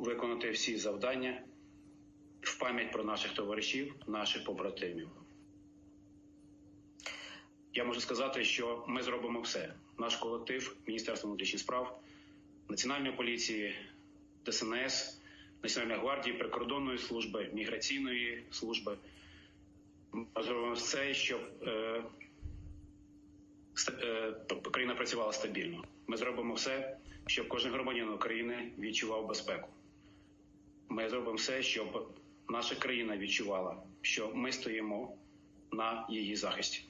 виконати всі завдання в пам'ять про наших товаришів, наших побратимів. Я можу сказати, що ми зробимо все. Наш колектив, Міністерство внутрішніх справ, Національної поліції, ДСНС, Національної гвардії, прикордонної служби, міграційної служби. Ми зробимо все, щоб е, е, країна працювала стабільно. Ми зробимо все, щоб кожен громадянин України відчував безпеку. Ми зробимо все, щоб наша країна відчувала, що ми стоїмо на її захисті.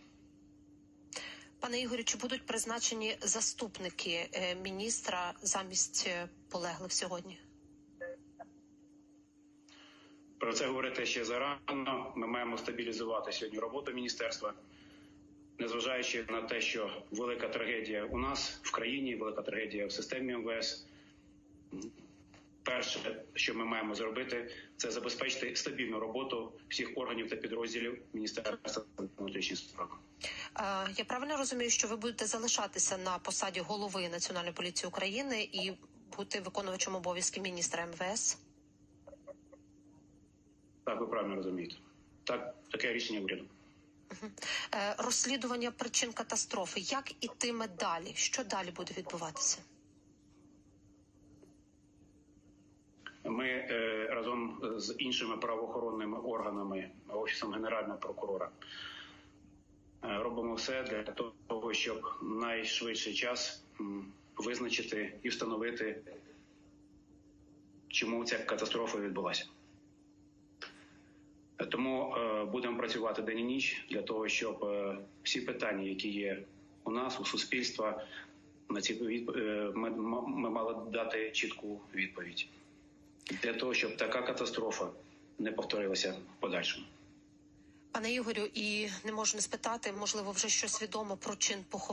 Пане Ігорю, чи будуть призначені заступники е, міністра замість е, полеглих сьогодні? Про це говорити ще зарано. Ми маємо стабілізувати сьогодні роботу міністерства, незважаючи на те, що велика трагедія у нас в країні, велика трагедія в системі МВС. Перше, що ми маємо зробити, це забезпечити стабільну роботу всіх органів та підрозділів Міністерства внутрішніх справ. Е, Я правильно розумію, що ви будете залишатися на посаді голови Національної поліції України і бути виконувачем обов'язків міністра МВС? Так, ви правильно розумієте. Так, таке рішення уряду. Е, Розслідування причин катастрофи. Як ітиме далі? Що далі буде відбуватися? Ми е, разом з іншими правоохоронними органами, офісом генерального прокурора, е, робимо все для того, щоб найшвидший час визначити і встановити, чому ця катастрофа відбулася. Е, Тому е, будемо працювати день і ніч для того, щоб е, всі питання, які є у нас, у суспільства, на ці е, ми мали дати чітку відповідь для того, щоб така катастрофа не повторилася в подальшому. Пане Ігорю, і не можу не спитати, можливо, вже щось відомо про чин поховання.